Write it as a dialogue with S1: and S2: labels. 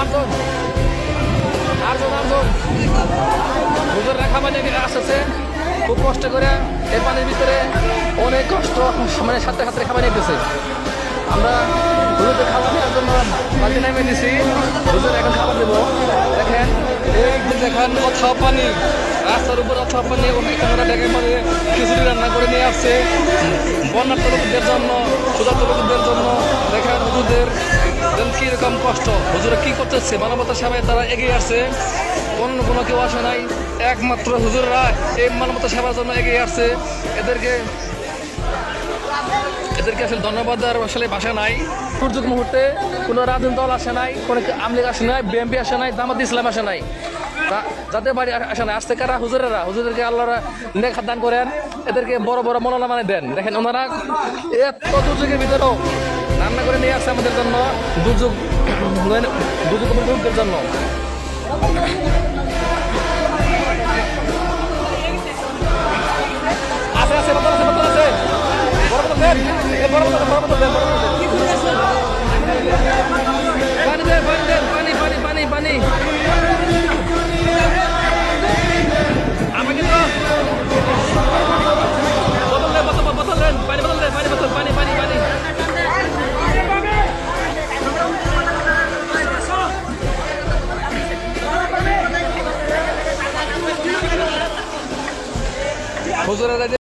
S1: আটজন আটজন আটজন হুজুররা খাবার নিয়ে আসতেছে। খুব কষ্ট করে এই পানির ভিতরে অনেক কষ্ট মানে সাথে সাথে খাবার নিতেছে আমরা হুজুরদের খাবার নেওয়ার জন্য বালতি নামিয়ে দিছি। হুজুর এখন খাবার দেবো। দেখেন দেখেন অথাও পানি। রাস্তার উপর অথাও পানি ক্যামেরা দেখে পরে খিচুড়ি রান্না করে নিয়ে আসছে। বন্যার্থ লোকদের জন্য ক্ষুধার্ত লোকদের জন্য, দেখেন হুজুরদের দেন কীরকম কষ্ট। হুজুরা কি করতেছে? মানবতা সেবায় তারা এগিয়ে আসছে। অন্য কোনো কেউ আসে নাই। একমাত্র হুজুররা এই মানবতা সেবার জন্য এগিয়ে আসছে। এদেরকে এদেরকে আসলে ধন্যবাদ দেওয়ার আসলে ভাষা নাই। দুর্যোগ মুহূর্তে কোনো রাজনৈতিক দল আসে নাই, কোনো আমলিগ আসে নাই বিএমপি আসে নাই দামাত ইসলাম আসে নাই। যাদের বাড়ি আসে না আসতে কারা? হুজুরেরা। হুজুরদেরকে আল্লাহরা নেক দান করেন। এদেরকে বড় বড় মনোলা মানে দেন। দেখেন ওনারা এত দুর্যোগের ভিতরেও রান্না করে নিয়ে আসছে আমাদের জন্য, দুর্যোগ দুর্যোগ দুর্যোগের জন্য। আছে আছে আছে আছে। বড় বড় বড় বড় বড় বড় 小空ラジ